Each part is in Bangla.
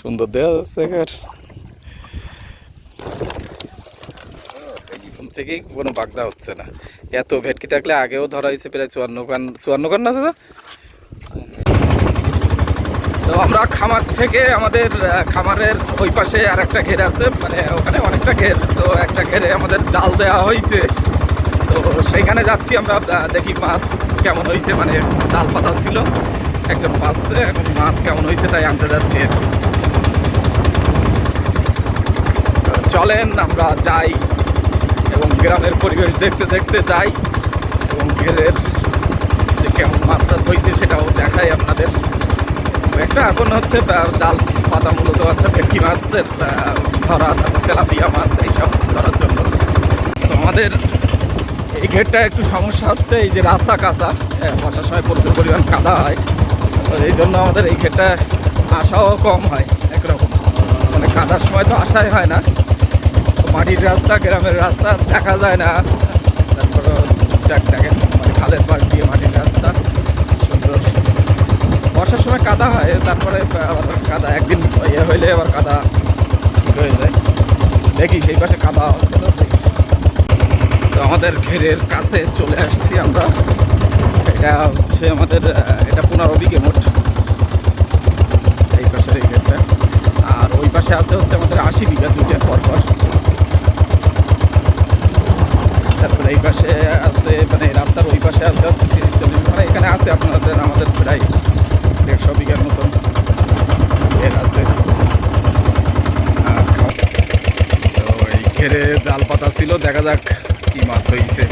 সুন্দর দেওয়া যাচ্ছে এখানে। থেকেই কোনো বাগদা হচ্ছে না। এত ভেটকি থাকলে আগেও ধরা হয়েছে প্রায় চুয়ান্ন কান চুয়ান্ন কান না দাদা? তো আমরা খামার থেকে আমাদের খামারের ওই পাশে আর একটা ঘের আছে মানে ওখানে অনেকটা ঘের। তো একটা ঘেরে আমাদের জাল দেওয়া হয়েছে। তো সেইখানে যাচ্ছি আমরা দেখি মাছ কেমন হয়েছে মানে জাল পাতা ছিল। একজন পাচ্ছে এখন মাছ কেমন হয়েছে তাই আনতে যাচ্ছি চলেন আমরা যাই এবং গ্রামের পরিবেশ দেখতে দেখতে যাই এবং ঘেরের যে কেমন মাছ টাছ হয়েছে সেটাও দেখাই আপনাদের। একটা এখন হচ্ছে আহ, জাল পাতা মূলত হচ্ছে ভেটকি মাছের ধরা তারপর তেলাপিয়া মাছ এইসব ধরার জন্য। তো আমাদের এই ঘেরটা একটু সমস্যা হচ্ছে এই যে রাস্তা কাঁচা হ্যাঁ, বর্ষার সময় প্রচুর পরিমাণ কাদা হয়। এই জন্য আমাদের এই ঘেরটা আসাও কম হয় একরকম। মানে কাদার সময় তো আসাই হয় না। মাটির রাস্তা, গ্রামের রাস্তা দেখা যায় না। তারপরে ট্যাক মানে খালের পাশ দিয়ে মাটির রাস্তা সুন্দর। বর্ষার সময় কাদা হয়, তারপরে আবার কাদা একদিন ইয়ে হইলে আবার কাদা হয়ে যায়। দেখি সেই পাশে কাদা তো আমাদের ঘেরের কাছে চলে আসছি আমরা। এটা হচ্ছে আমাদের এটা পনেরো বিঘে মোট। এই পাশের এই ঘেরটা আর ওই পাশে আছে হচ্ছে আমাদের আশি বিঘা দুইটা পর পর তারপরে এই পাশে আছে মানে রাস্তার ওই পাশে আছে হচ্ছে তিরিশ চল্লিশ মানে এখানে আছে আপনাদের, আমাদের প্রায় দেড়শো বিঘার মতন এর আছে। তো এই ঘেরে জাল পাতা ছিল, দেখা যাক কি মাছ হয়েছে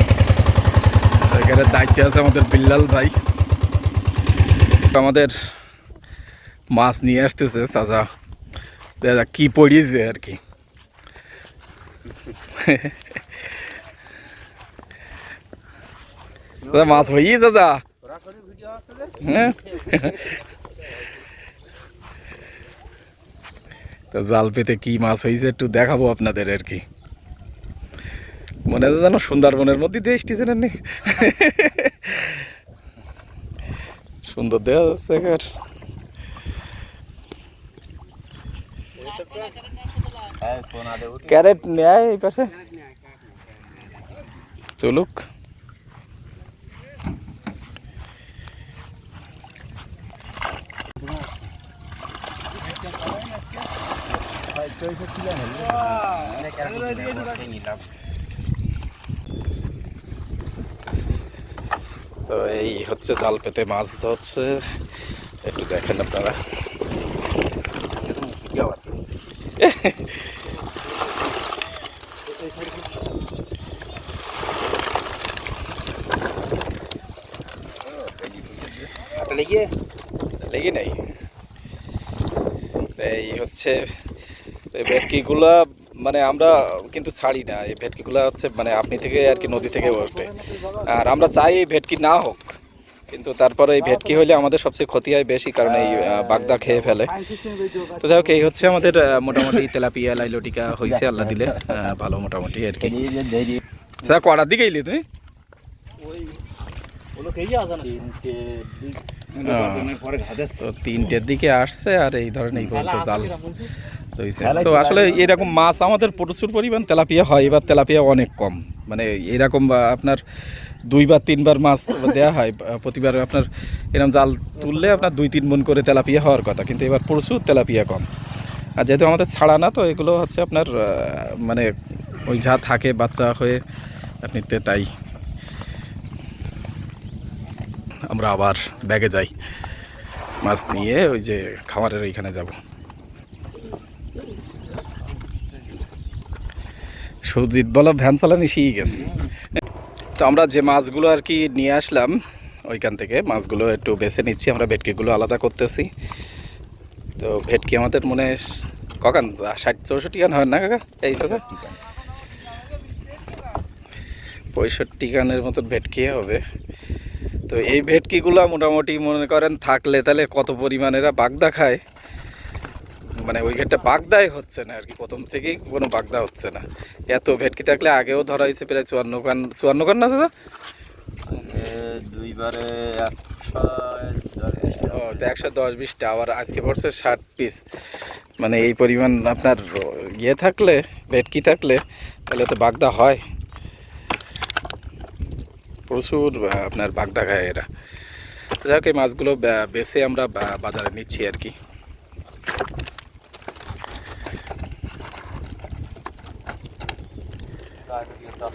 এখানে দায়িত্বে আছে আমাদের বিল্লাল ভাই। আমাদের মাছ নিয়ে আসতেছে চাচা। যাক কি পড়িয়েছে আর কি? দাদা মাছ হয়েই চাচা। হ্যাঁ? তো জাল পেতে কি মাছ হয়েছে একটু দেখাবো আপনাদের আর কি। মনে হয় যেন সুন্দরবনের মধ্যে দিয়ে এসেছেন আপনি সুন্দর দেওয়া যাচ্ছে ক্যারেট নেয় এই পাশে? চলুক। তো এই হচ্ছে জাল পেতে মাছ ধরছে। একটু দেখেন আপনারা। লেগে? নাই। এই হচ্ছে ভেটকিগুলা মানে আমরা কিন্তু ছাড়ি না, এই ভেটকিগুলো হচ্ছে মানে আপনি থেকে আর কি নদী থেকে ওঠে। আর আমরা চাই এই ভেটকি না হোক, কিন্তু তারপরে এই ভেটকি হলে আমাদের সবচেয়ে ক্ষতি হয় বেশি, কারণ এই বাগদা খেয়ে ফেলে। তো যাই হোক, এই হচ্ছে আমাদের মোটামুটি তেলাপিয়া, লাইলটিকা হয়েছে আল্লাহ দিলে ভালো মোটামুটি আর কি। স্যার কটার দিকে এলি তুমি তো তিনটের দিকে আসছে, আর এই ধরনের এই জাল। তো আসলে এরকম মাছ আমাদের প্রচুর পরিমাণ তেলাপিয়া হয় এবার তেলাপিয়া অনেক কম। মানে এরকম আপনার দুইবার তিনবার মাছ দেওয়া হয় প্রতিবার আপনার এরকম জাল তুললে আপনার দুই তিন মন করে তেলাপিয়া হওয়ার কথা কিন্তু এবার প্রচুর তেলাপিয়া কম। আর যেহেতু আমাদের ছাড়া না তো এগুলো হচ্ছে আপনার মানে ওই যা থাকে বাচ্চা হয়ে আপনি তে তাই আমরা আবার ব্যাগে যাই। মাছ নিয়ে ওই যে খামারের ওইখানে যাব। সুজিত বলো, ভ্যান চালানি শিখে গেছে। তো আমরা যে মাছগুলো আর কি নিয়ে আসলাম, ওইখান থেকে মাছগুলো একটু বেছে নিচ্ছি, আমরা ভেটকিগুলো আলাদা করতেছি। তো ভেটকি আমাদের মনে কখান ষাট চৌষট্টি গান হয় না কাকা? এই চাচা? পঁয়ষট্টি গানের মতন ভেটকি হবে। তো এই ভেটকিগুলো মোটামুটি মনে করেন থাকলে তাহলে কত পরিমাণেরা বাগদা খায়? মানে ওই ঘেরটা বাগদাই হচ্ছে না আর কি। প্রথম থেকেই কোনো বাগদা হচ্ছে না। এত ভেটকি থাকলে আগেও ধরা হয়েছে প্রায় চুয়ান্ন কান চুয়ান্ন কান না দাদা? দুইবারে ও, তো একশো দশ বিশটা, আবার আজকে পড়ছে ষাট পিস মানে এই পরিমাণ আপনার ইয়ে থাকলে, ভেটকি থাকলে, তাহলে তো বাগদা হয়। প্রচুর আপনার বাগদা খায় এরা। তো যাক এই মাছগুলো বেছে আমরা বাজারে নিচ্ছি আর কি। gayri bir yıldan